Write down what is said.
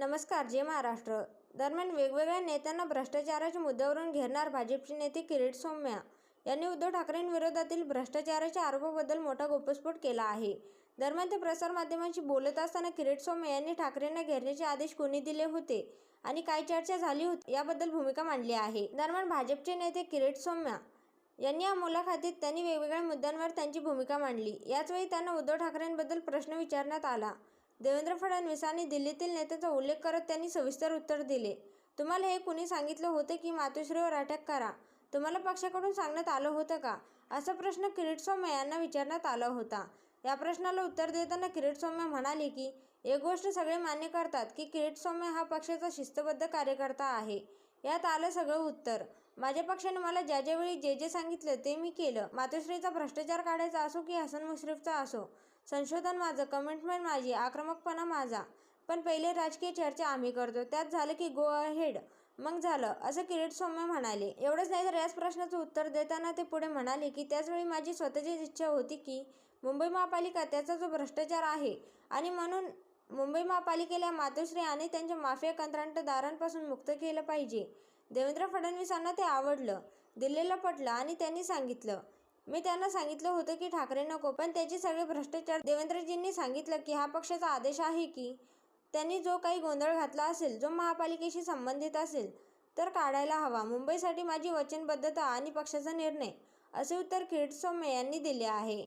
नमस्कार जय महाराष्ट्र. दरम्यान वेगवेगळ्या नेत्यांना भ्रष्टाचाराच्या मुद्द्यावरून घेरणार भाजपचे नेते किरीट सौम्या यांनी उद्धव ठाकरेंविरोधातील भ्रष्टाचाराच्या आरोपाबद्दल मोठा गोपस्फोट केला आहे. दरम्यान ते प्रसारमाध्यमांशी बोलत असताना किरीट सौम्या यांनी ठाकरेंना घेरण्याचे आदेश कोणी दिले होते आणि काय चर्चा झाली होती याबद्दल भूमिका मांडली आहे. दरम्यान भाजपचे नेते किरीट सौम्या यांनी या मुलाखतीत त्यांनी वेगवेगळ्या मुद्द्यांवर त्यांची भूमिका मांडली. याचवेळी त्यांना उद्धव ठाकरेंबद्दल प्रश्न विचारण्यात आला. देवेंद्र फडणवीसांनी दिल्लीतील नेत्याचा उल्लेख करत त्यांनी सविस्तर उत्तर दिले. तुम्हाला हे कुणी सांगितलं होतं की मातोश्रीवर अटॅक करा? तुम्हाला पक्षाकडून सांगण्यात आलं होतं का? असा प्रश्न किरीट सौम्य यांना विचारण्यात आला होता. या प्रश्नाला उत्तर देताना किरीट सौम्य म्हणाले की एक गोष्ट सगळे मान्य करतात की किरीट सोमय्या हा पक्षाचा शिस्तबद्ध कार्यकर्ता आहे. यात आलं सगळं उत्तर. माझ्या पक्षाने मला ज्या ज्यावेळी जे जे सांगितलं ते मी केलं. मातोश्रीचा भ्रष्टाचार काढायचा असो की हसन मुश्रीफचा असो संशोधन माझं कमिटमेंट माझी आक्रमकपणा माझा. पण पहिले राजकीय चर्चा आम्ही करतो. त्यात झालं की गो अहेड मग झालं असं किरीट सौम्य म्हणाले. एवढंच नाही तर याच प्रश्नाचं उत्तर देताना ते पुढे म्हणाले की त्याचवेळी माझी स्वतःची इच्छा होती की मुंबई महापालिका त्याचा जो भ्रष्टाचार आहे आणि म्हणून मुंबई महापालिकेला मातोश्री आणि त्यांच्या माफिया कंत्राटदारांपासून मुक्त केलं पाहिजे. देवेंद्र फडणवीसांना ते आवडलं. दिल्लीला पटलं आणि त्यांनी सांगितलं मी त्यांना सांगितलं होतं की ठाकरे नको पण त्याचे सगळे भ्रष्टाचार देवेंद्रजींनी सांगितलं की हा पक्षाचा आदेश आहे की त्यांनी जो काही गोंधळ घातला असेल जो महापालिकेशी संबंधित असेल तर काढायला हवा. मुंबईसाठी माझी वचनबद्धता आणि पक्षाचा निर्णय असे उत्तर किरीट सौम्य यांनी दिले आहे.